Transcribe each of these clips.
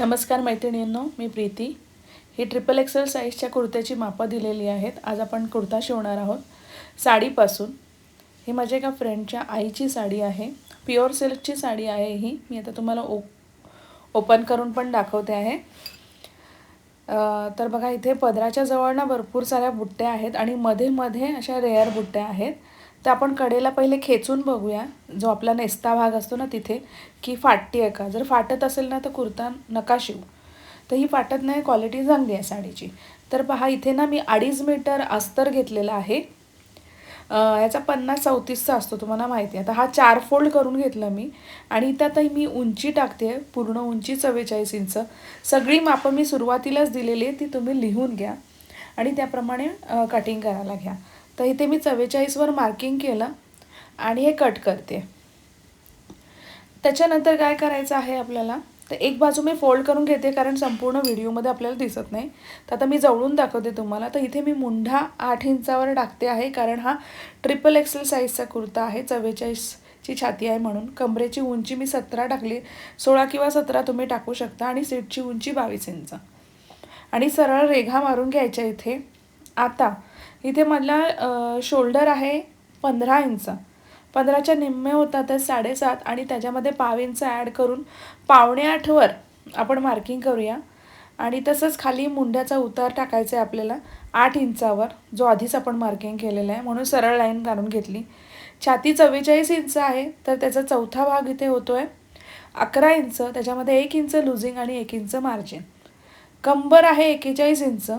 नमस्कार मैत्रिणींनो मी प्रीती. ही ट्रिपल एक्सेल साईजच्या कुर्त्याची मापं दिलेली आहेत. आज आपण कुर्ता शिवणार आहोत. साडीपासून. ही माझ्या एका फ्रेंडच्या आईची साडी आहे. प्युअर सिल्कची साडी आहे ही. मी आता तुम्हाला ओ ओपन करून पण दाखवते आहे. तर बघा इथे पदराच्या जवळ ना भरपूर साऱ्या बुट्ट्या आहेत आणि मध्ये मध्ये अशा रेअर बुट्ट्या आहेत. तर आपण कडेला पहिले खेचून बघूया. जो आपला नेस्ता भाग असतो ना तिथे की फाटते आहे का? जर फाटत असेल ना तर कुर्ता नका शिवू. तर ही फाटत नाही क्वालिटी चांगली आहे साडीची. तर पहा इथे ना मी अडीच मीटर अस्तर घेतलेला आहे. याचा पन्नास चौतीसचा असतो तुम्हाला माहिती आहे. आता हा चार फोल्ड करून घेतला मी. आणि इथं आता मी उंची टाकते पूर्ण उंची चव्वेचाळीस इंच. सगळी मापं मी सुरुवातीलाच दिलेली आहे ती तुम्ही लिहून घ्या. आणि त्याप्रमाणे कटिंग करायला घ्या. तर इथे मी चव्वेचाळीसवर मार्किंग केलं आणि हे कट करते. त्याच्यानंतर काय करायचं आहे आपल्याला? तर एक बाजू मी फोल्ड करून घेते कारण संपूर्ण व्हिडिओमध्ये आपल्याला दिसत नाही. तर आता मी जवळून दाखवते तुम्हाला. तर इथे मी मुंढा आठ इंचावर टाकते आहे कारण हा ट्रिपल एक्सेल साईजचा कुर्ता आहे. चव्वेचाळीसची छाती आहे म्हणून. कमरेची उंची मी सतरा टाकली. सोळा किंवा सतरा तुम्ही टाकू शकता आणि सीटची उंची बावीस इंच. आणि सरळ रेघा मारून घ्यायच्या इथे. आता इथे मला शोल्डर आहे पंधरा इंच पंधराच्या निम्मे होता तर साडेसात आणि त्याच्यामध्ये पाव इंच ॲड करून पावणे आठवर आपण मार्किंग करूया. आणि तसंच खाली मुंड्याचा उतार टाकायचा आहे आपल्याला आठ इंचावर जो आधीच आपण मार्किंग केलेला आहे म्हणून सरळ लाईन काढून घेतली. छाती चव्वेचाळीस इंच आहे तर त्याचा चौथा भाग इथे होतो आहे अकरा इंच त्याच्यामध्ये एक इंच लुझिंग आणि एक इंच मार्जिन कंबर आहे एकेचाळीस इंच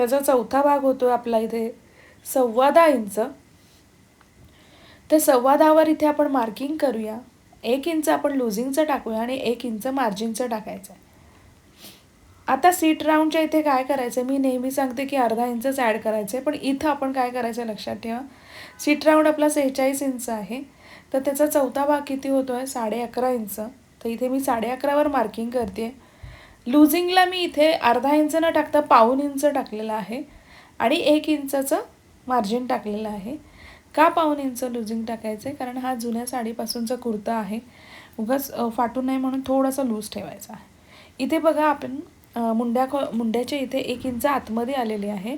त्याचा चौथा भाग होतो आपला इथे. सव्वा इंच. तर सव्वा दहावर इथे आपण मार्किंग करूया. एक इंच आपण लुझिंगचं टाकूया आणि एक इंच मार्जिनचं टाकायचं. आहे आता सीट राऊंडच्या इथे काय करायचं मी नेहमी सांगते की अर्धा इंचच ॲड करायचं आहे पण इथं आपण काय करायचं लक्षात ठेवा. सीट राऊंड आपला सेहेचाळीस इंच आहे. तर त्याचा चौथा भाग किती होतो आहे साडे अकरा इंच. तर इथे मी साडे अकरावर मार्किंग करते. आहे लुझिंगला मी इथे अर्धा इंच न टाकता पाऊन इंच टाकलेलं आहे आणि एक इंचाचं मार्जिन टाकलेलं आहे. का पाऊन इंच लुझिंग टाकायचं आहे कारण हा जुन्या साडीपासूनचा कुर्ता आहे. उगाच फाटू नये म्हणून थोडासा लूज ठेवायचा आहे. इथे बघा आपण मुंड्या खो मुंड्याच्या इथे एक इंच आतमध्ये आलेली आहे.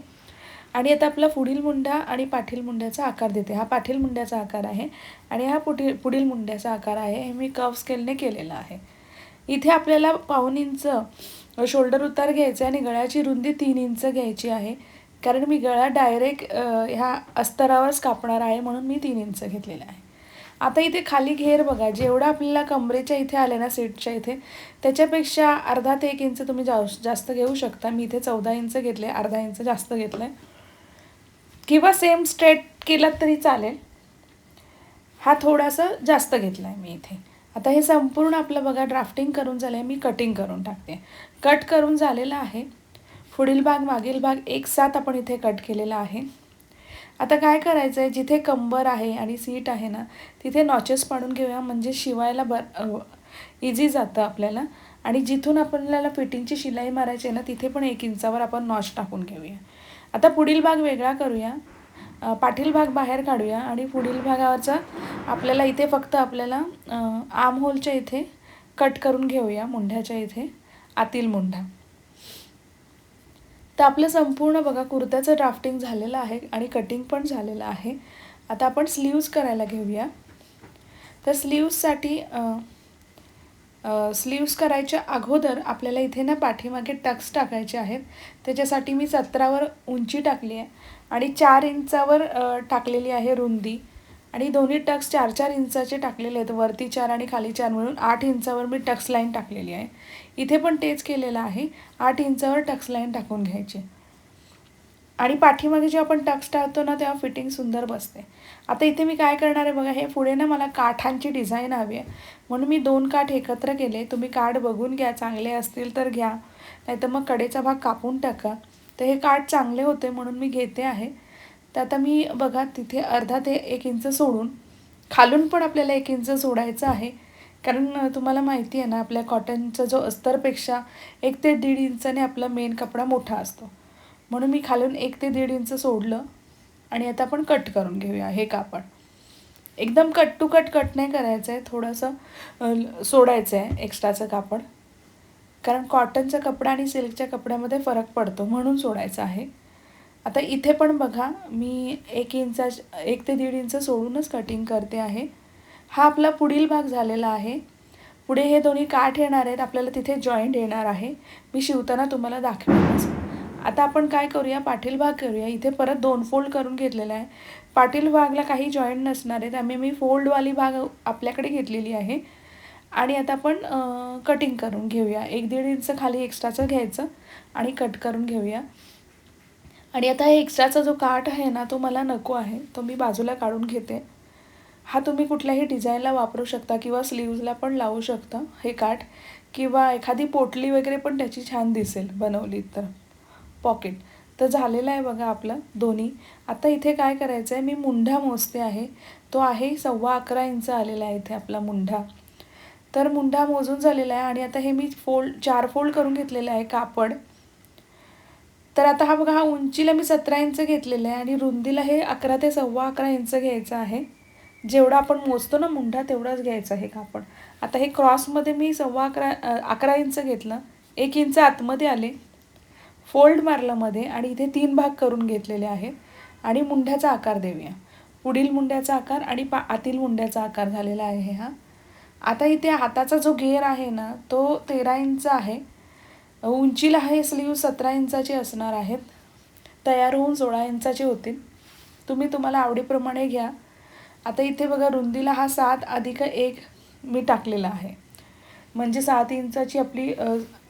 आणि आता आपला पुढील मुंडा आणि पाठील मुंड्याचा आकार देते. हा पाठील मुंड्याचा आकार आहे आणि हा पुढील पुढील मुंड्याचा आकार आहे. हे मी कव स्केलने केलेला आहे. इथे आपल्याला पाऊन इंच शोल्डर उतार घ्यायचं आहे आणि गळ्याची रुंदी तीन इंच घ्यायची आहे. कारण मी गळा डायरेक्ट ह्या अस्तरावरच कापणार आहे म्हणून मी तीन इंच घेतलेला आहे. आता इथे खाली घेर बघा. जेवढा आपल्याला कमरेच्या इथे आले ना सीटच्या इथे त्याच्यापेक्षा अर्धा ते एक इंच तुम्ही जास्त जास्त घेऊ शकता. मी इथे चौदा इंच घेतले अर्धा इंच जास्त घेतलं आहे किंवा सेम स्ट्रेट केलं तरी चालेल. हा थोडासा जास्त घेतला आहे मी इथे. आता हे संपूर्ण आपलं बघा ड्राफ्टिंग करून झालं आहे मी कटिंग करून टाकते. कट करून झालेलं आहे. पुढील भाग मागील भाग एक साथ आपण इथे कट केलेला आहे. आता काय करायचं आहे जिथे कंबर आहे आणि सीट आहे ना तिथे नॉचेस पाडून घेऊया. म्हणजे शिवायला बर इझी जातं आपल्याला. आणि जिथून आपल्याला फिटिंगची शिलाई मारायची आहे ना तिथे पण एक इंचावर आपण नॉच टाकून घेऊया. आता पुढील भाग वेगळा करूया. पाठील भाग बाहेर काढूया आणि पुढील भागावरचा आपल्याला इथे फक्त आपल्याला आम होलच्या इथे कट करून घेऊया मुंढ्याच्या इथे आतील मुंढा. तर आपलं संपूर्ण बघा कुर्त्याचं ड्राफ्टिंग झालेलं आहे आणि कटिंग पण झालेलं आहे. आता आपण स्लीव्ज करायला घेऊया. तर स्लीव्जसाठी स्लीव्स करायच्या अगोदर आपल्याला इथे ना पाठीमागे टक्स टाकायचे आहेत. त्याच्यासाठी मी सतरावर उंची टाकली आहे. आणि चार इंचावर टाकलेली आहे रुंदी. आणि दोन्ही टक्स चार चार इंचाचे टाकलेले आहेत. वरती चार आणि खाली चार म्हणून आठ इंचावर मी टक्स लाईन टाकलेली आहे. इथे पण तेच केलेलं आहे. आठ इंचावर टक्स लाईन टाकून घ्यायची. आणि पाठीमागे जेव्हा आपण टक्स टाकतो ना तेव्हा फिटिंग सुंदर बसते. आता इथे मी काय करणार आहे बघा हे पुढे ना मला काठांची डिझाईन हवी आहे. म्हणून मी दोन काठ एकत्र केले. तुम्ही काठ बघून घ्या. चांगले असतील तर घ्या. नाहीतर मग कडेचा भाग कापून टाका. तर हे काठ चांगले होते म्हणून मी घेते आहे. तर आता मी बघा तिथे अर्धा ते एक इंच सोडून खालून पण आपल्याला एक इंच सोडायचं आहे. कारण तुम्हाला माहिती आहे ना आपल्या कॉटनचा जो अस्तरपेक्षा एक ते दीड इंचाने आपला मेन कपडा मोठा असतो. म्हणून मी खालून एक ते दीड इंच सोडलं आणि आता आपण कट करून घेऊया हे कापड. एकदम कट टू कट कट नाही करायचं आहे थोडंसं सोडायचं आहे एक्स्ट्राचं कापड. कारण कॉटनचा कपडा आणि सिल्कच्या कपड्यामध्ये फरक पडतो म्हणून सोडायचा आहे. आता इथे पण बघा मी एक इंचा एक ते दीड इंच सोडूनच कटिंग करते आहे. हा आपला पुढील भाग झालेला आहे. पुढे हे दोन्ही काठ येणार आहेत आपल्याला तिथे जॉईंट येणार आहे. मी शिवताना तुम्हाला दाखवेनच. आता आपण काय करूया पाटील भाग करूया. इथे परत दोन फोल्ड करून घेतलेला आहे. पाटील भागला काही जॉईंट नसणार आहेत. त्यामुळे मी फोल्डवाली भाग आपल्याकडे घेतलेली आहे. आणि आता आपण कटिंग करून घेऊया. एक दीड इंच खाली एक्स्ट्राचं घ्यायचं आणि कट करून घेऊया. आणि आता हे एक्स्ट्राचा जो काठ आहे ना तो मला नको आहे. तो मी बाजूला काढून घेते. हा तुम्ही कुठल्याही डिझाईनला वापरू शकता किंवा स्लीव्जला पण लावू शकता हे काठ. किंवा एखादी पोटली वगैरे पण त्याची छान दिसेल बनवली तर. पॉकेट तर झालेलं आहे बघा आपलं दोन्ही. आता इथे काय करायचं आहे मी मुंढा मोजते आहे. तो आहे सव्वा अकरा इंच आलेला आहे इथे आपला मुंढा. तर मुंडा मोजून झालेला आहे आणि आता हे मी फोल्ड चार फोल्ड करून घेतलेलं आहे कापड. तर आता हा बघा हा उंचीला मी सतरा इंच घेतलेला आहे आणि रुंदीला हे अकरा ते सव्वा अकरा इंच घ्यायचं आहे. जेवढा आपण मोजतो ना मुंढा तेवढाच घ्यायचा आहे कापड. आता हे क्रॉसमध्ये मी सव्वा अकरा अकरा इंच घेतलं. एक इंच आतमध्ये आले. फोल्ड मारलं मध्ये आणि इथे तीन भाग करून घेतलेले आहेत आणि मुंड्याचा आकार देऊया. पुढील मुंड्याचा आकार आणि पा आतील मुंड्याचा आकार झालेला आहे हा. आता इथे हाताचा जो घेर आहे ना तो तेरा इंच आहे. उंचीला हे स्लीव सतरा इंचाचे असणार आहेत. तयार होऊन सोळा इंचाचे होतील. तुम्ही तुम्हाला आवडीप्रमाणे घ्या. आता इथे बघा रुंदीला हा सात अधिक एक मी टाकलेला आहे. म्हणजे सात इंचाची आपली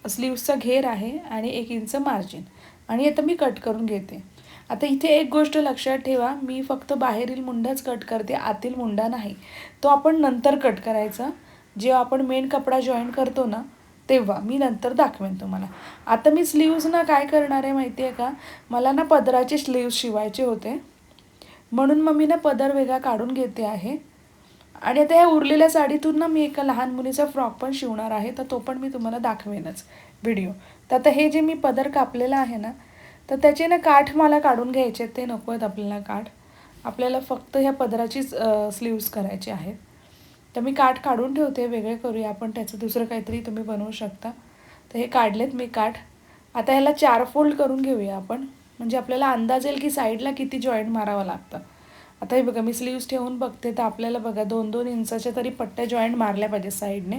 स्लीव्सचा घेर आहे आणि एक इंच मार्जिन आणि आता मी कट करून घेते. आता इथे एक गोष्ट लक्षात ठेवा मी फक्त बाहेरील मुंडाच कट करते आतील मुंडा नाही. तो आपण नंतर कट करायचा. जेव्हा आपण मेन कपडा जॉईन करतो ना तेव्हा मी नंतर दाखवेन तुम्हाला. आता मी स्लीव्ज ना काय करणार आहे माहिती आहे का? मला ना पदराचे स्लीव्ज शिवायचे होते. म्हणून मग मी ना पदर वेगळा काढून घेते आहे. आणि आता ह्या उरलेल्या साडीतून ना मी एका लहान मुलीचा फ्रॉक पण शिवणार आहे तर तो पण मी तुम्हाला दाखवेनच व्हिडिओ तर आता हे जे मी पदर कापलेलं आहे ना तर त्याचे ना काठ मला काढून घ्यायचे ते नको आहेत आपल्याला काठ. आपल्याला फक्त ह्या पदराचीच स्लीव्स करायचे आहेत. तर मी काठ काढून ठेवते वेगळे करूया आपण त्याचं दुसरं काहीतरी तुम्ही बनवू शकता. तर हे काढलेत मी काठ. आता ह्याला चार फोल्ड करून घेऊया आपण. म्हणजे आपल्याला अंदाज येईल की साईडला किती जॉईंट मारावं लागतं. आता हे बघा मी स्लीव्स ठेवून बघते तर आपल्याला बघा दोन दोन इंचाच्या तरी पट्ट्या जॉईंट मारल्या पाहिजे साईडने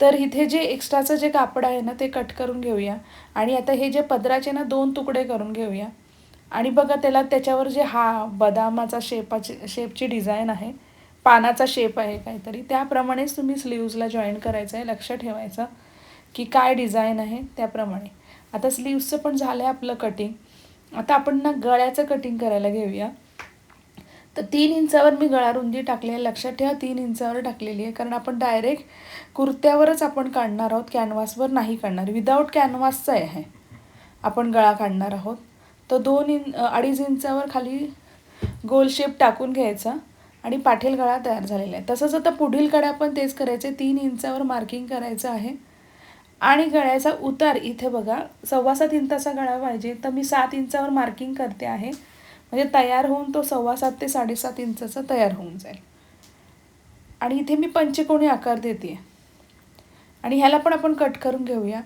तर इथे जे एक्स्ट्राचं जे कापड आहे ना ते कट करून घेऊया. आणि आता हे जे पदराचे ना दोन तुकडे करून घेऊया. आणि बघा त्याला त्याच्यावर जे हा बदामाचा शेपाची शेपची डिझाईन आहे पानाचा शेप आहे काहीतरी त्याप्रमाणेच तुम्ही स्लीव्जला जॉईन करायचं आहे लक्ष ठेवायचं की काय डिझाईन आहे त्याप्रमाणे. आता स्लीव्सचं पण झालं आहे आपलं कटिंग आता आपण ना गळ्याचं कटिंग करायला घेऊया. तर तीन इंचावर मी गळा रुंदी टाकली आहे. लक्षात ठेवा तीन इंचावर टाकलेली आहे. कारण आपण डायरेक्ट कुर्त्यावरच आपण काढणार आहोत कॅनव्हासवर नाही काढणार. विदाऊट कॅनव्हासचं आहे. आपण गळा काढणार आहोत. तर दोन इंच अडीच इंचावर खाली गोल शेप टाकून घ्यायचा आणि पाठील गळा तयार झालेला आहे. तसंच आता पुढील कडे आपण तेच करायचे. तीन इंचावर मार्किंग करायचं आहे. आणि गळ्याचा उतार इथे बघा. सव्वा सात इंचाचा गळा पाहिजे. तर मी सात इंचावर मार्किंग करते आहे. म्हणजे तयार होऊन तो सव्वा सात ते साडेसात इंचाचा तयार होऊन जाईल. आणि इथे मी पंचकोणी आकार देते. आणि ह्याला पण आपण कट करून घेऊया.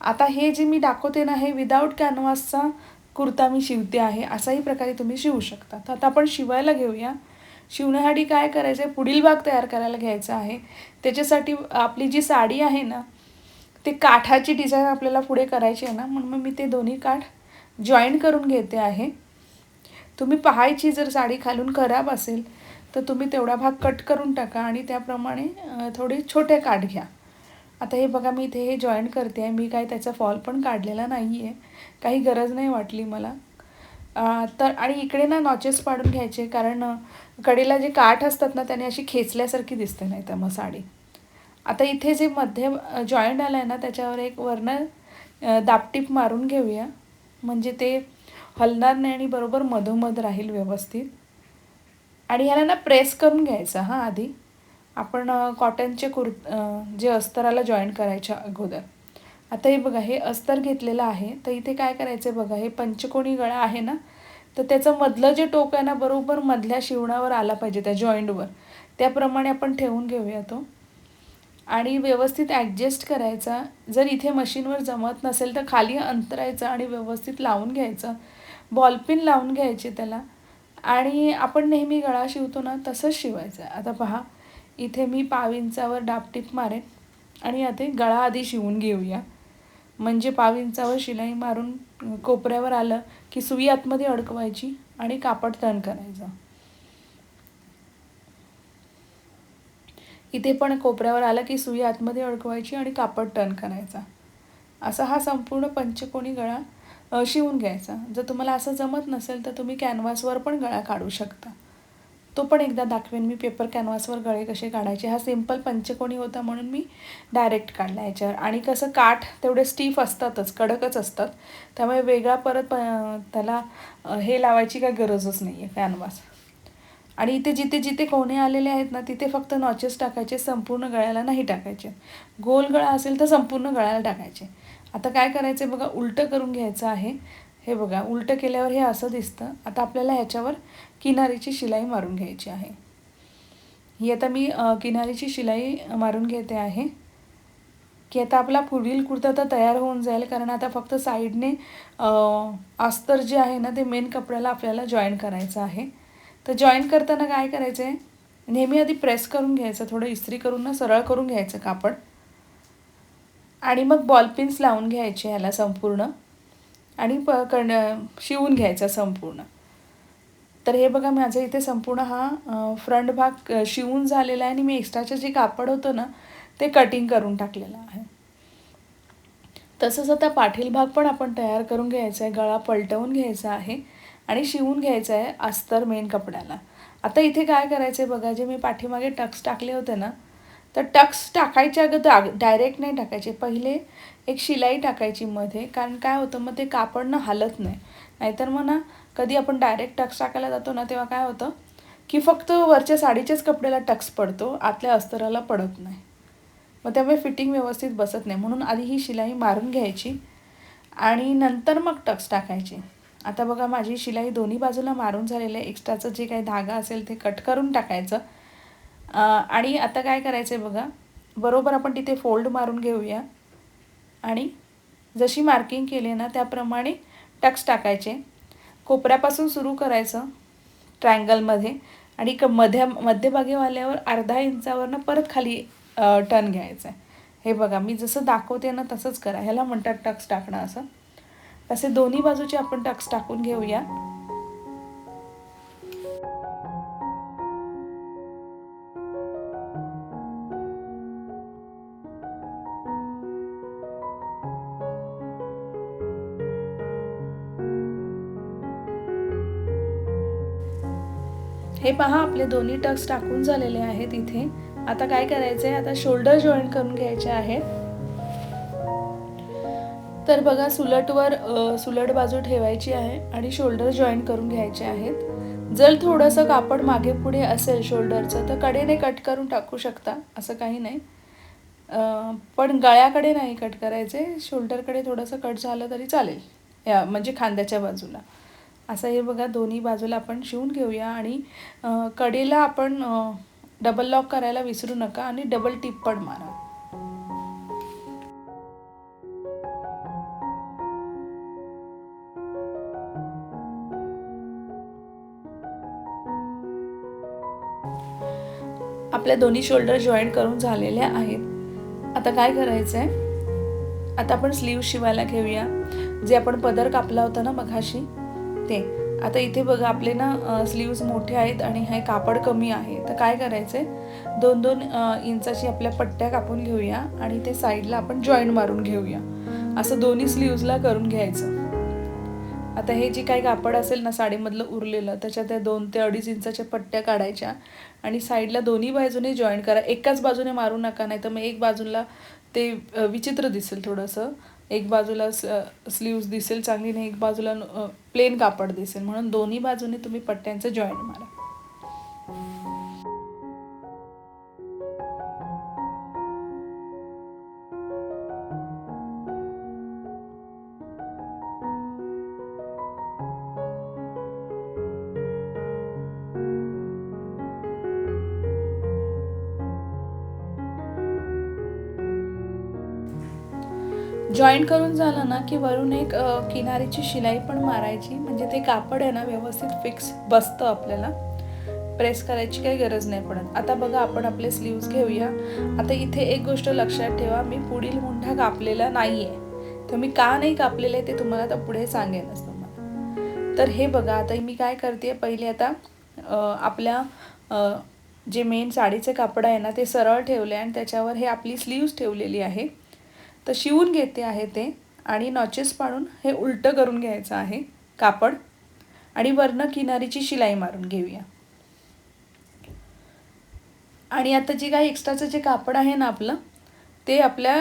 आता हे जे मी दाखवते ना हे विदाऊट कॅनव्हासचा कुर्ता मी शिवते आहे असाही प्रकारे तुम्ही शिवू शकता. तर आता आपण शिवायला घेऊया. शिवण्यासाठी काय करायचं आहे? पुढील भाग तयार करायला घ्यायचा आहे. त्याच्यासाठी आपली जी साडी आहे ना ते काठाची डिझाईन आपल्याला पुढे करायची आहे ना म्हणून मग मी ते दोन्ही काठ जॉईन करून घेते आहे. तुम्ही पाहायची जर साडी खालून खराब असेल तर तुम्ही तेवढा भाग कट करून टाका आणि त्याप्रमाणे थोडे छोटे काठ घ्या. आता हे बघा मी इथे हे जॉईन करते आहे मी काय त्याचा फॉल पण काढलेला नाही आहे काही गरज नाही वाटली मला. तर आणि इकडे ना नॉचेस पाडून घ्यायचे कारण कडेला जे काठ असतात ना त्याने अशी खेचल्यासारखी दिसते नाही तर मग साडी. आता इथे जे मध्य जॉईंट आलं आहे ना त्याच्यावर एक वर्ण दापटीप मारून घेऊया. म्हणजे ते हलणार नाही आणि बरोबर मधोमध राहील व्यवस्थित. आणि ह्याला ना प्रेस करून घ्यायचं हां आधी. आपण कॉटनचे कुर जे अस्तराला जॉईन करायच्या अगोदर. आता हे बघा हे अस्तर घेतलेलं आहे. तर इथे काय करायचं आहे बघा हे पंचकोणी गळा आहे ना तर त्याचं मधलं जे टोक आहे ना बरोबर मधल्या शिवणावर आला पाहिजे त्या जॉईंटवर. त्याप्रमाणे आपण ठेवून घेऊया तो. आणि व्यवस्थित ॲडजस्ट करायचा. जर इथे मशीनवर जमत नसेल तर खाली अंतरायचं आणि व्यवस्थित लावून घ्यायचं. बॉलपिन लावून घ्यायची त्याला. आणि आपण नेहमी गळा शिवतो ना तसंच शिवायचं आहे. आता पहा इथे मी पाविंचावर डापटीप मारेन आणि आता गळा आधी शिवून घेऊया. म्हणजे पाविंचावर शिलाई मारून कोपऱ्यावर आलं की सुई आतमध्ये अडकवायची आणि कापड तण करायचं. इथे पण कोपऱ्यावर आलं की सुई आतमध्ये अडकवायची आणि कापड टर्न करायचा. असा हा संपूर्ण पंचकोणी गळा शिवून घ्यायचा. जर तुम्हाला असं जमत नसेल तर तुम्ही कॅनव्हासवर पण गळा काढू शकता. तो पण एकदा दाखवेन. मी पेपर कॅनव्हासवर गळे कसे काढायचे. हा सिंपल पंचकोणी होता म्हणून मी डायरेक्ट काढला याच्यावर. आणि कसं काठ तेवढे स्टीफ असतातच कडकच असतात. त्यामुळे वेगळा परत प त्याला हे लावायची काय गरजच नाही आहे कॅनव्हास आणि इथे जिथे जिथे कोणे आलेले आहेत ना तिथे फक्त नॉचेस टाकायचे. संपूर्ण गळ्याला नाही टाकायचे. गोल गळा असेल तर संपूर्ण गळ्याला टाकायचे. आता काय करायचं आहे बघा उलटं करून घ्यायचं आहे. हे बघा उलटं केल्यावर हे असं दिसतं. आता आपल्याला ह्याच्यावर किनारीची शिलाई मारून घ्यायची आहे. ही आता मी किनारीची शिलाई मारून घेते आहे. की आता आपला पुढील कुर्ता तर तयार होऊन जाईल कारण आता फक्त साईडने अस्तर जे आहे ना ते मेन कपड्याला आपल्याला जॉईन करायचं आहे. तर जॉईन करताना काय करायचं आहे नेहमी आधी प्रेस करून घ्यायचं थोडं इस्त्री करून ना सरळ करून घ्यायचं कापड. आणि मग बॉलपिन्स लावून घ्यायचे ह्याला संपूर्ण. आणि प कण शिवून घ्यायचा संपूर्ण. तर हे बघा माझं इथे संपूर्ण हा फ्रंट भाग शिवून झालेला आहे आणि मी एक्स्ट्राचं जे कापड होतं ना ते कटिंग करून टाकलेलं आहे. तसंच आता पाठील भाग पण आपण तयार करून घ्यायचा आहे गळा पलटवून घ्यायचा आहे आणि शिवून घ्यायचं आहे अस्तर मेन कपड्याला. आता इथे काय करायचं आहे बघा जे मी पाठीमागे टक्स टाकले होते ना तर टक्स टाकायच्या अगोदर डायरेक्ट नाही टाकायचे. पहिले एक शिलाई टाकायची मध्ये कारण काय होतं मग ते कापड ना हालत नाही. नाहीतर मग ना कधी आपण डायरेक्ट टक्स टाकायला जातो ना तेव्हा काय होतं की फक्त वरच्या साडीच्याच कपड्याला टक्स पडतो आतल्या अस्तराला पडत नाही. मग त्यामुळे फिटिंग व्यवस्थित बसत नाही. म्हणून आधी ही शिलाई मारून घ्यायची आणि नंतर मग टक्स टाकायचे. आता बघा माझी शिलाई दोन्ही बाजूला मारून झालेली आहे. एक्स्ट्राचं जे काही धागा असेल ते कट करून टाकायचं. आणि आता काय करायचं आहे बघा बरोबर आपण तिथे फोल्ड मारून घेऊया. आणि जशी मार्किंग केली ना त्याप्रमाणे टक्स टाकायचे. कोपऱ्यापासून सुरू करायचं ट्रायंगलमध्ये आणि क मध्या मध्यभागी वाल्यावर अर्धा इंचावरनं परत खाली टर्न घ्यायचं आहे हे बघा मी जसं दाखवते ना तसंच करा. ह्याला म्हणतात टक्स टाकणं असं. असे दोन्ही बाजूचे आपण टक्स टाकून घेऊया. हे पहा आपले दोन्ही टक्स टाकून झालेले आहेत इथे. आता काय करायचं आहे आता शोल्डर जॉईन करून घ्यायचे आहेत. तर बघा सुलटवर सुलट बाजू ठेवायची आहे आणि शोल्डर जॉईन करून घ्यायचे आहेत. जर थोडंसं कापड मागे पुढे असेल शोल्डरचं तर कडेने कट करून टाकू शकता असं काही नाही. पण गळ्याकडे नाही कट करायचे. शोल्डरकडे थोडंसं कट झालं तरी चालेल. या म्हणजे खांद्याच्या बाजूला. असं हे बघा दोन्ही बाजूला आपण शिवून घेऊया आणि कडेला आपण डबल लॉक करायला विसरू नका आणि डबल टिप पण मारा. आपल्या दोन्ही शोल्डर जॉईंट करून झालेल्या आहेत. आता काय करायचं आहे आता आपण स्लीव शिवायला घेऊया. जे आपण पदर कापला होता ना मघाशी ते आता इथे बघा आपले ना स्लीव्ज मोठे आहेत आणि हे कापड कमी आहे. तर काय करायचं आहे दोन दोन इंचाची आपल्या पट्ट्या कापून घेऊया आणि ते साईडला आपण जॉईंट मारून घेऊया. असं दोन्ही स्लीव्जला करून घ्यायचं. आता हे जे काही कापड असेल ना साडीमधलं उरलेलं त्याच्या त्या दोन ते अडीच इंचाच्या पट्ट्या काढायच्या आणि साईडला दोन्ही बाजूने जॉईंट करा. एकाच बाजूने मारू नका नाही तर मग एक बाजूला ते विचित्र दिसेल थोडंसं. एक बाजूला स्लीव्ज दिसेल चांगली नाही एक बाजूला प्लेन कापड दिसेल. म्हणून दोन्ही बाजूने तुम्ही पट्ट्यांचं जॉईंट मारा. जॉईंट करून झालं ना की वरून एक किनारीची शिलाई पण मारायची. म्हणजे ते कापड आहे ना व्यवस्थित फिक्स बसतं आपल्याला. प्रेस करायची काही गरज नाही पडत. आता बघा आपण आपले स्लीव्ज घेऊया. आता इथे एक गोष्ट लक्षात ठेवा मी पुढील मुंढा कापलेला नाही आहे तर मी का नाही कापलेलं आहे ते तुम्हाला आता पुढे सांगेनच तुम्हाला. तर हे बघा आता मी काय करते पहिले आता आपल्या जे मेन साडीचे कापड आहे ना ते सरळ ठेवले आणि त्याच्यावर हे आपली स्लीव्ज ठेवलेली आहे. तर शिवून घेते आहे ते आणि नॉचेस पाडून हे उलटं करून घ्यायचं आहे कापड. आणि वरनं किनारीची शिलाई मारून घेऊया. आणि आता जे काही एक्स्ट्राचं जे कापड आहे ना आपलं ते आपल्या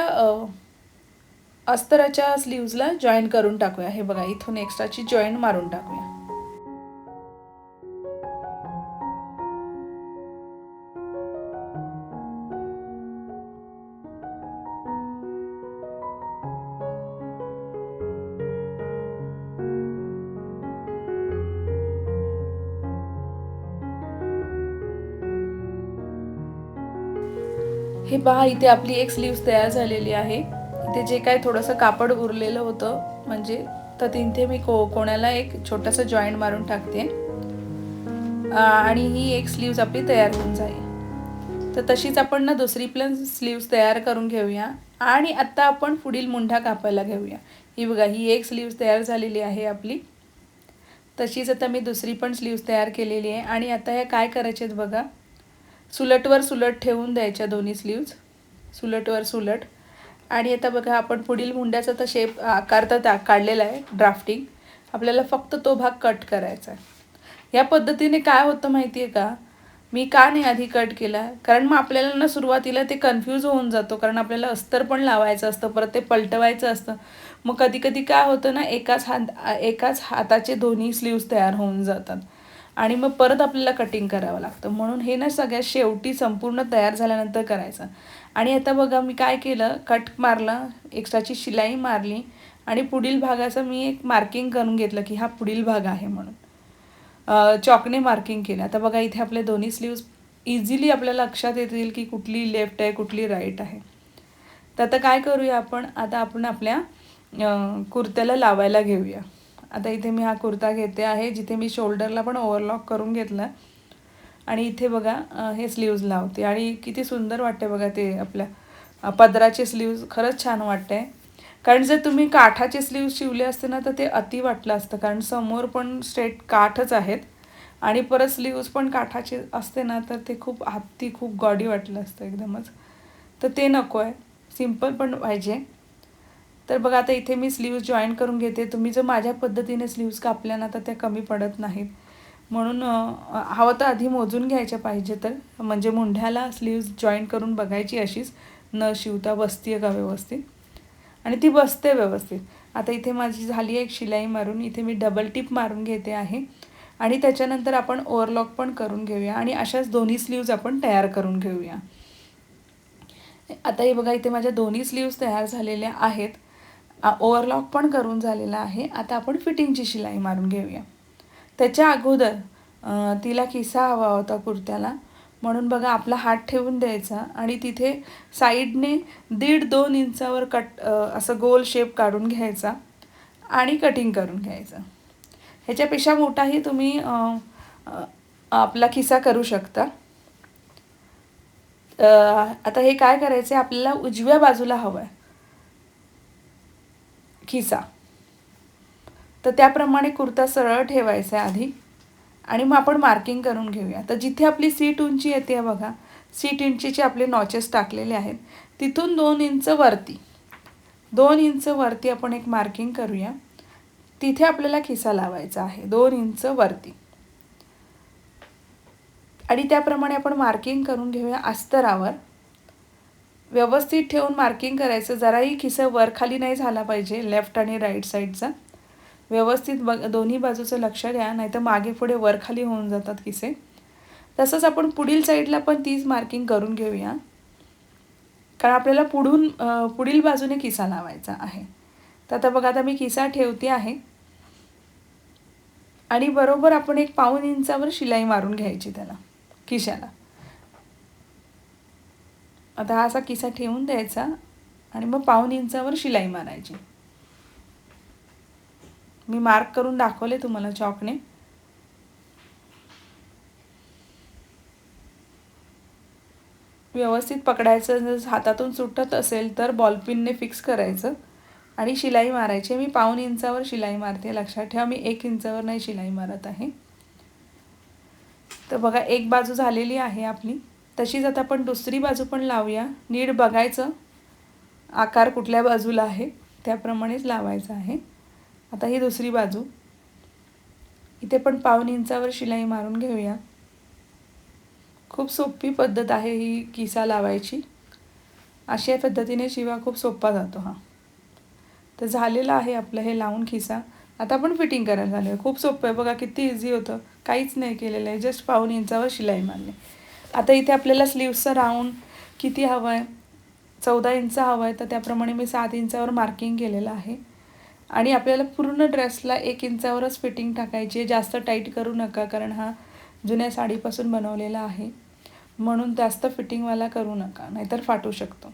अस्तराच्या स्लीव्जला जॉईन करून टाकूया. हे बघा इथून एक्स्ट्राची जॉईन मारून टाकूया. हे पहा इथे आपली एक स्लीव्स तयार झालेली आहे. इथे जे काय थोडंसं कापड उरलेलं होतं म्हणजे तर तिथे मी को कोणाला एक छोटासा जॉईंट मारून टाकते. आणि ही एक स्लीव्ज आपली तयार होऊन जाईल. तर तशीच आपण ना दुसरी पण स्लीव्स तयार करून घेऊया. आणि आत्ता आपण पुढील मुंढा कापायला घेऊया. ही बघा ही एक स्लीव्स तयार झालेली आहे आपली. तशीच आता मी दुसरी पण स्लीव्स तयार केलेली आहे. आणि आता ह्या काय करायचे आहेत बघा. सुलटवर सुलट ठेवून द्यायच्या दोन्ही स्लीव्ज सुलटवर सुलट. आणि आता बघा आपण पुढील मुंड्याचा तर शेप आकार तर त्या काढलेला आहे ड्राफ्टिंग आपल्याला फक्त तो भाग कट करायचा आहे. या पद्धतीने काय होतं माहिती आहे का? मी का नाही आधी कट केला? कारण मग आपल्याला ना सुरुवातीला ते कन्फ्यूज होऊन जातो. कारण आपल्याला अस्तर पण लावायचं असतं परत ते पलटवायचं असतं. मग कधी कधी काय होतं ना एकाच हात एकाच हाताचे दोन्ही स्लीव्ज तयार होऊन जातात. आणि मग परत आपल्याला कटिंग करावं लागतं. म्हणून हे ना सगळ्यात शेवटी संपूर्ण तयार झाल्यानंतर करायचं. आणि आता बघा मी काय केलं? कट मारलं एक्स्ट्राची शिलाई मारली आणि पुढील भागाचं मी एक मार्किंग करून घेतलं की हा पुढील भाग आहे म्हणून. चॉकने मार्किंग केलं. आता बघा इथे आपले दोन्ही स्लीव्स इझिली आपल्याला लक्षात येतील की कुठली लेफ्ट आहे कुठली राईट आहे. तर आता काय करूया आपण? आता आपण आपल्या कुर्त्याला लावायला घेऊया. आता इथे मी हा कुर्ता घेते आहे जिथे मी शोल्डरला पण ओव्हरलॉक करून घेतला. आणि इथे बघा हे स्लीव्ज लावते. आणि किती सुंदर वाटते बघा ते आपल्या पदराचे स्लीव्ज. खरंच छान वाटते कारण जर तुम्ही काठाचे स्लीव्ज शिवले असते ना तर ते अति वाटलं असतं. कारण समोर पण स्ट्रेट काठच आहेत. आणि परत स्लीव्ज पण काठाचे असते ना तर ते खूप हत्ती खूप गॉडी वाटलं असतं एकदमच. तर ते नको आहे सिंपल पण पाहिजे. तर बघा आता इथे मी स्लीव्ज जॉईन करून घेते. तुम्ही जर माझ्या पद्धतीने स्लीव्ज कापल्या ना तर त्या कमी पडत नाहीत. म्हणून हवं तर आधी मोजून घ्यायच्या पाहिजे तर. म्हणजे मुंढ्याला स्लीव्ज जॉईन करून बघायची अशीच. न शिवता बसते का व्यवस्थित? आणि ती बसते व्यवस्थित. आता इथे माझी झाली आहे एक शिलाई मारून. इथे मी डबल टिप मारून घेते आहे. आणि त्याच्यानंतर आपण ओव्हरलॉक पण करून घेऊया. आणि अशाच दोन्ही स्लीव्ज आपण तयार करून घेऊया. आता हे बघा इथे माझ्या दोन्ही स्लीव्ज तयार झालेल्या आहेत. ओवरलॉक पण करून झालेला आहे. आता आपण फिटिंगची शिलाई मारून घेऊया. त्याच्या अगोदर तिला किसा हवा होता कुर्त्याला. म्हणून बघा आपला हात ठेवून द्यायचा आणि तिथे साईडने दीड दोन इंचावर कट असं गोल शेप काढून घ्यायचा आणि कटिंग करून घ्यायचं. ह्याच्यापेक्षा मोठाही तुम्ही आपला खिसा करू शकता. आता हे काय करायचं आहे आपल्याला उजव्या बाजूला हवं आहे खिसा. तर त्याप्रमाणे कुर्ता सरळ ठेवायचा आहे आधी. आणि मग आपण मार्किंग करून घेऊया. तर जिथे आपली सीट उंची येते बघा. सीट इंचीचे आपले नॉचेस टाकलेले आहेत. तिथून दोन इंच वरती. दोन इंच वरती आपण एक मार्किंग करूया. तिथे आपल्याला खिसा लावायचा आहे. दोन इंच वरती. आणि त्याप्रमाणे आपण मार्किंग करून घेऊया. अस्तरावर. व्यवस्थित ठेवून मार्किंग करायचं. जराही खिसा वर खाली नाही झाला पाहिजे लेफ्ट आणि राईट साईडचा व्यवस्थित बग दोन्ही बाजूचं लक्ष द्या नाहीतर मागे पुढे वर खाली होऊन जातात किसे तसंच आपण पुढील साईडला पण तीच मार्किंग करून घेऊया. कारण आपल्याला पुढून पुढील बाजूने किसा लावायचा आहे. तर आता बघा आता मी किसा ठेवते आहे. आणि बरोबर आपण एक पाऊन इंचावर शिलाई मारून घ्यायची त्याला खिशाला. आता हा असा किसा ठेवून द्यायचा आणि मग पाऊन इंचावर शिलाई मारायची. मी मार्क करून दाखवले तुम्हाला चॉकने व्यवस्थित पकडायचं जर हातातून सुटत असेल तर बॉलपिनने फिक्स करायचं आणि शिलाई मारायची. मी पाऊन इंचावर शिलाई मारते लक्षात ठेवा मी एक इंचावर नाही शिलाई मारत आहे. तर बघा एक बाजू झालेली आहे आपली. तशीच आता आपण दुसरी बाजू पण लावूया. नीट बघायचं. आकार कुठल्या बाजूला आहे त्याप्रमाणेच लावायचं आहे. आता ही दुसरी बाजू. इथे पण पाऊन इंचावर शिलाई मारून घेऊया. खूप सोपी पद्धत आहे ही किसा लावायची. अशा पद्धतीने शिवा खूप सोपा जातो हा. तर झालेलं आहे आपलं हे लावून खिसा. आता आपण फिटिंग करायला झालं आहे खूप सोपं आहे. बघा किती इझी होतं. काहीच नाही केलेलं आहे. जस्ट पाऊन इंचावर शिलाई मारली. आता इथे आपल्याला स्लीव्सचं राऊंड किती हवं आहे चौदा इंच हवं आहे तर त्याप्रमाणे मी सात इंचावर मार्किंग केलेलं आहे. आणि आपल्याला पूर्ण ड्रेसला एक इंचावरच फिटिंग टाकायची आहे. जास्त टाईट करू नका कारण हा जुन्या साडीपासून बनवलेला आहे. म्हणून जास्त फिटिंगवाला करू नका नाहीतर फाटू शकतो.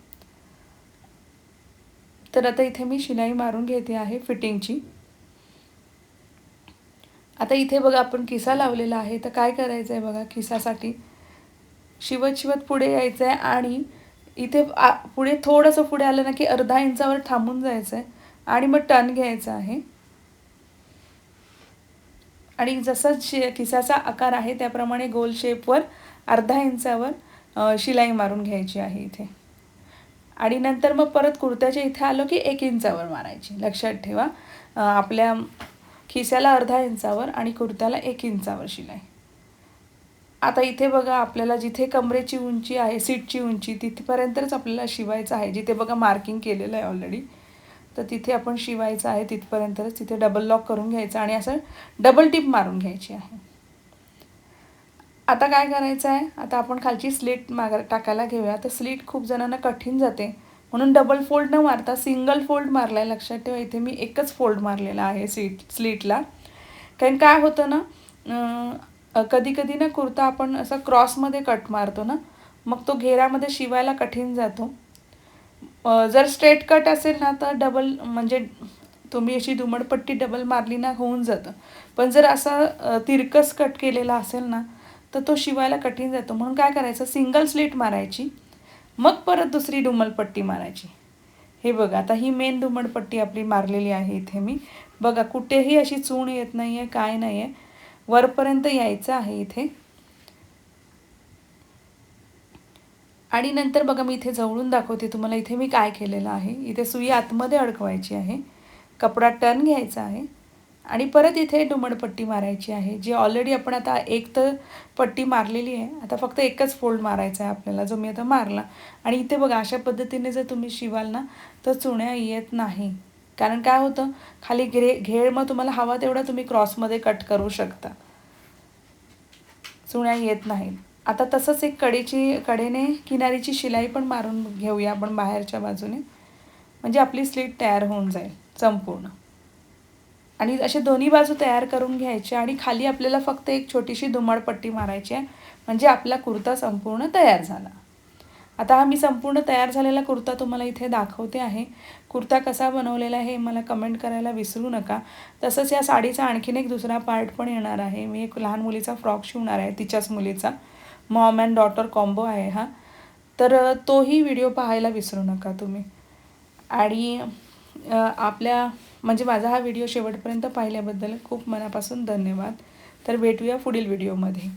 तर आता इथे मी शिलाई मारून घेते आहे फिटिंगची आता इथे बघा आपण किसा लावलेला आहे. तर काय करायचं आहे बघा किसासाठी? शिवत शिवत पुढे यायचं आहे आणि इथे आ पुढे थोडंसं पुढे आलं ना की अर्धा इंचावर थांबून जायचं आहे आणि मग टर्न घ्यायचा आहे. आणि जसं शे खिसाचा आकार आहे त्याप्रमाणे गोल शेपवर अर्धा इंचावर शिलाई मारून घ्यायची आहे इथे. आणि नंतर मग परत कुर्त्याच्या इथे आलो की एक इंचावर मारायची. लक्षात ठेवा आपल्या खिस्याला अर्धा इंचावर आणि कुर्त्याला एक इंचावर शिलाई. आता इथे बघा आपल्याला जिथे कमरेची उंची आहे सीटची उंची तिथपर्यंतच आपल्याला शिवायचं आहे. जिथे बघा मार्किंग केलेलं आहे ऑलरेडी तर तिथे आपण शिवायचं आहे तिथपर्यंतच तिथे डबल लॉक करून घ्यायचं आणि असं डबल टिप मारून घ्यायची आहे. आता काय करायचं आहे? आता आपण खालची स्लीट मागा टाकायला घेऊया. तर स्लीट खूप जणांना कठीण जाते. म्हणून डबल फोल्ड न मारता सिंगल फोल्ड मारला आहे लक्षात ठेवा इथे मी एकच फोल्ड मारलेला आहे सीट स्लीटला कारण काय होतं ना कधी कधी ना कुर्ता आपण असं क्रॉसमध्ये कट मारतो ना मग तो घेरामध्ये शिवायला कठीण जातो. जर स्ट्रेट कट असेल ना तर डबल म्हणजे तुम्ही अशी दुमडपट्टी डबल मारली ना होऊन जातं. पण जर असा तिरकस कट केलेला असेल ना तर तो शिवायला कठीण जातो. म्हणून काय करायचं सिंगल स्लीट मारायची मग परत दुसरी डुमलपट्टी मारायची. हे बघा आता ही मेन दुमडपट्टी आपली मारलेली आहे इथे मी. बघा कुठेही अशी चूण येत नाही आहे काय नाही आहे वरपर्यंत यायचं आहे इथे. आणि नंतर बघा मी इथे जवळून दाखवते तुम्हाला इथे मी काय केलेलं आहे. इथे सुई आतमध्ये अडकवायची आहे. कपडा टर्न घ्यायचा आहे. आणि परत इथे डुमडपट्टी मारायची आहे जी ऑलरेडी आपण आता एक तर पट्टी मारलेली आहे. आता फक्त एकच फोल्ड मारायचा आहे आपल्याला जो मी आता मारला. आणि इथे बघा अशा पद्धतीने जर तुम्ही शिवाल ना तर चुण्या येत नाही. कारण काय होतं? खाली घे घेळ मग तुम्हाला हवा तेवढा तुम्ही क्रॉसमध्ये कट करू शकता. चुण्या येत नाहीत. आता तसंच एक कडेची कडेने किनारीची शिलाई पण मारून घेऊया आपण बाहेरच्या बाजूने. म्हणजे आपली स्लीट तयार होऊन जाईल संपूर्ण. आणि असे दोन्ही बाजू तयार करून घ्यायचे आणि खाली आपल्याला फक्त एक छोटीशी धुमाळपट्टी मारायची आहे. म्हणजे आपला कुर्ता संपूर्ण तयार झाला. आता हा मी संपूर्ण तयार झालेला कुर्ता तुम्हाला इथे दाखवते आहे. कुर्ता कसा बनवलेला आहे मला कमेंट करायला विसरू नका. तसंच या साडीचा आणखीन एक दुसरा पार्ट पण येणार आहे. मी एक लहान मुलीचा फ्रॉक शिवणार आहे तिच्याच मुलीचा. मॉम अँड डॉटर कॉम्बो आहे हा. तर तोही व्हिडिओ पाहायला विसरू नका तुम्ही. आणि आपल्या म्हणजे माझा हा व्हिडिओ शेवटपर्यंत पाहिल्याबद्दल खूप मनापासून धन्यवाद. तर भेटूया पुढील व्हिडिओमध्ये